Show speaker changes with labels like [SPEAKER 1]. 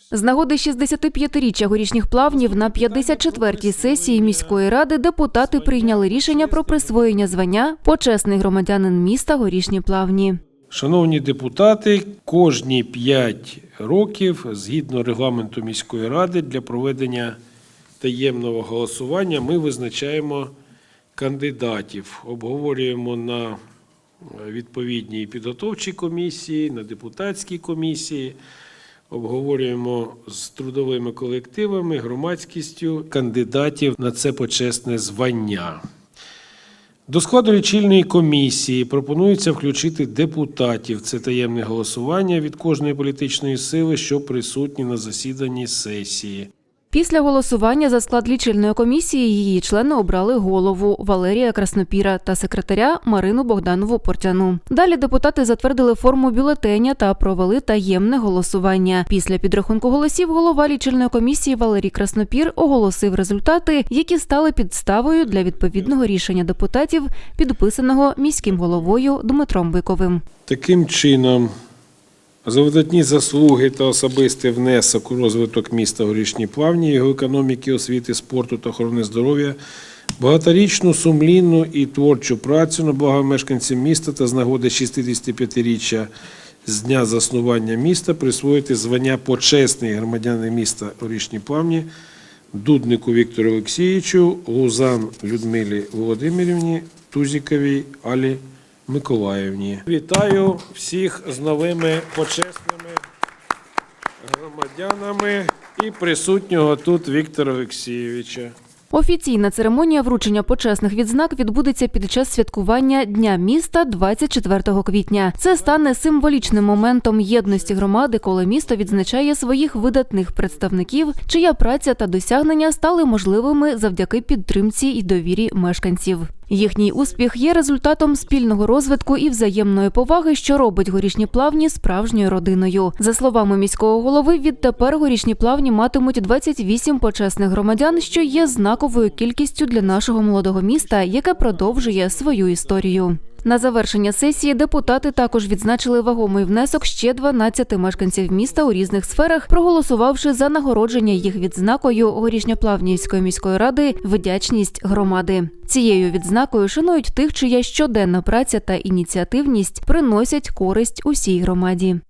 [SPEAKER 1] З нагоди 65-річчя горішніх плавнів на 54-й сесії міської ради депутати прийняли рішення про присвоєння звання почесний громадянин міста Горішні Плавні.
[SPEAKER 2] Шановні депутати, кожні 5 років, згідно регламенту міської ради, для проведення таємного голосування ми визначаємо кандидатів, обговорюємо на відповідній підготовчій комісії, на депутатській комісії, обговорюємо з трудовими колективами, громадськістю кандидатів на це почесне звання. До складу лічильної комісії пропонується включити депутатів. Це таємне голосування від кожної політичної сили, що присутні на засіданні сесії.
[SPEAKER 1] Після голосування за склад лічильної комісії її члени обрали голову Валерія Краснопіра та секретаря Марину Богданову Портяну. Далі депутати затвердили форму бюлетеня та провели таємне голосування. Після підрахунку голосів голова лічильної комісії Валерій Краснопір оголосив результати, які стали підставою для відповідного рішення депутатів, підписаного міським головою Дмитром Биковим.
[SPEAKER 2] Таким чином, за видатні заслуги та особистий внесок у розвиток міста Горішні Плавні, його економіки, освіти, спорту та охорони здоров'я, багаторічну, сумлінну і творчу працю на благо мешканців міста та з нагоди 65-річчя з дня заснування міста присвоїти звання почесний громадянин міста Горішні Плавні Дуднику Віктору Олексійовичу, Лузан Людмилі Володимирівні, Тузіковій Алі Миколаївні. Вітаю всіх з новими почесними громадянами і присутнього тут Віктора Олексійовича.
[SPEAKER 1] Офіційна церемонія вручення почесних відзнак відбудеться під час святкування Дня міста 24 квітня. Це стане символічним моментом єдності громади, коли місто відзначає своїх видатних представників, чия праця та досягнення стали можливими завдяки підтримці і довірі мешканців. Їхній успіх є результатом спільного розвитку і взаємної поваги, що робить горішні плавні справжньою родиною. За словами міського голови, відтепер горішні плавні матимуть 28 почесних громадян, що є знаковою кількістю для нашого молодого міста, яке продовжує свою історію. На завершення сесії депутати також відзначили вагомий внесок ще 12 мешканців міста у різних сферах, проголосувавши за нагородження їх відзнакою Горішньоплавнівської міської ради вдячність громади. Цією відзнакою шанують тих, чия щоденна праця та ініціативність приносять користь усій громаді.